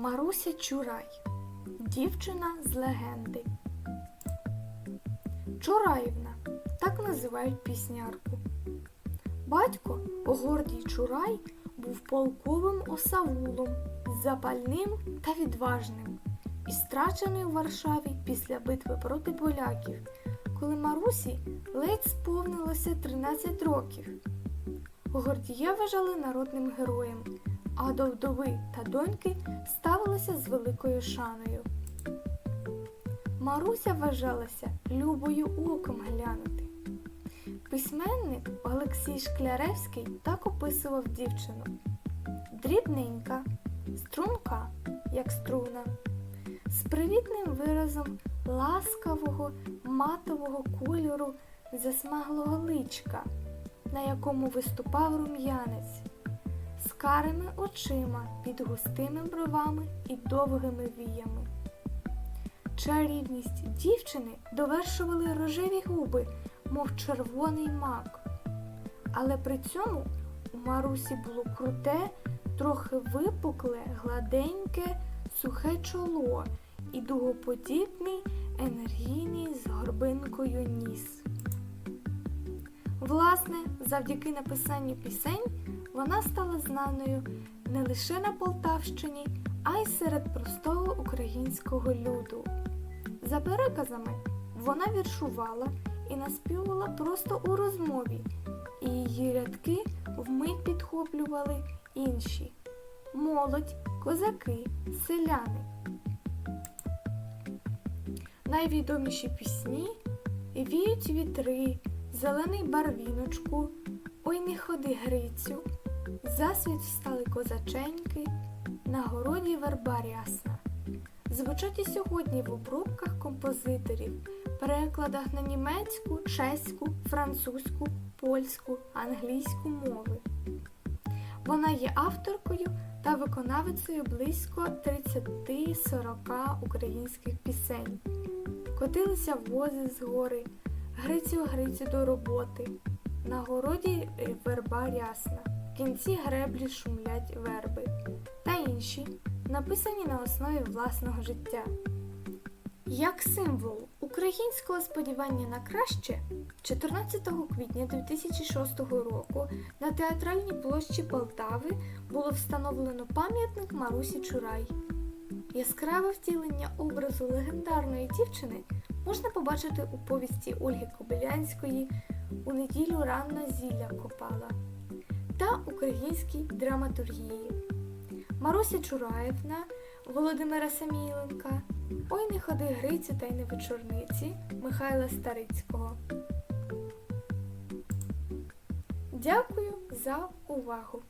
Маруся Чурай. Дівчина з легенди. Чураївна. Так називають піснярку. Батько Гордій Чурай був полковим осавулом, запальним та відважним і страчений у Варшаві після битви проти поляків, коли Марусі ледь сповнилося 13 років. Гордія вважали народним героєм, а до вдови та доньки ставилися з великою шаною. Маруся вважалася любою оком глянути. Письменник Олексій Шкляревський так описував дівчину. Дрібненька, струнка, як струна, з привітним виразом ласкавого матового кольору засмаглого личка, на якому виступав рум'янець, карими очима під густими бровами і довгими віями. Чарівність дівчини довершували рожеві губи, мов червоний мак. Але при цьому у Марусі було круте, трохи випукле, гладеньке, сухе чоло і дугоподібний, енергійний з горбинкою ніс. Власне, завдяки написанню пісень вона стала знаною не лише на Полтавщині, а й серед простого українського люду. За переказами, вона віршувала і наспівувала просто у розмові, і її рядки вмить підхоплювали інші молодь, козаки, селяни. Найвідоміші пісні Віють вітри, Зелений барвіночку, Ой не ходи Грицю, Засвіт встали козаченьки, На городі верба рясна. Звучать і сьогодні в обробках композиторів, перекладах на німецьку, чеську, французьку, польську, англійську мови. Вона є авторкою та виконавицею близько 30-40 українських пісень. Котилися вози з гори, Грицю Грицю до роботи. На городі верба рясна, кінці греблі шумлять верби та інші, написані на основі власного життя. Як символ українського сподівання на краще, 14 квітня 2006 року на театральній площі Полтави було встановлено пам'ятник Марусі Чурай. Яскраве втілення образу легендарної дівчини можна побачити у повісті Ольги Кобилянської у неділю ранна зілля Копала та українській драматургії. Маруся Чураєвна, Володимира Саміленка, Ой не ходи Грицю та й не вечорниці Михайла Старицького. Дякую за увагу!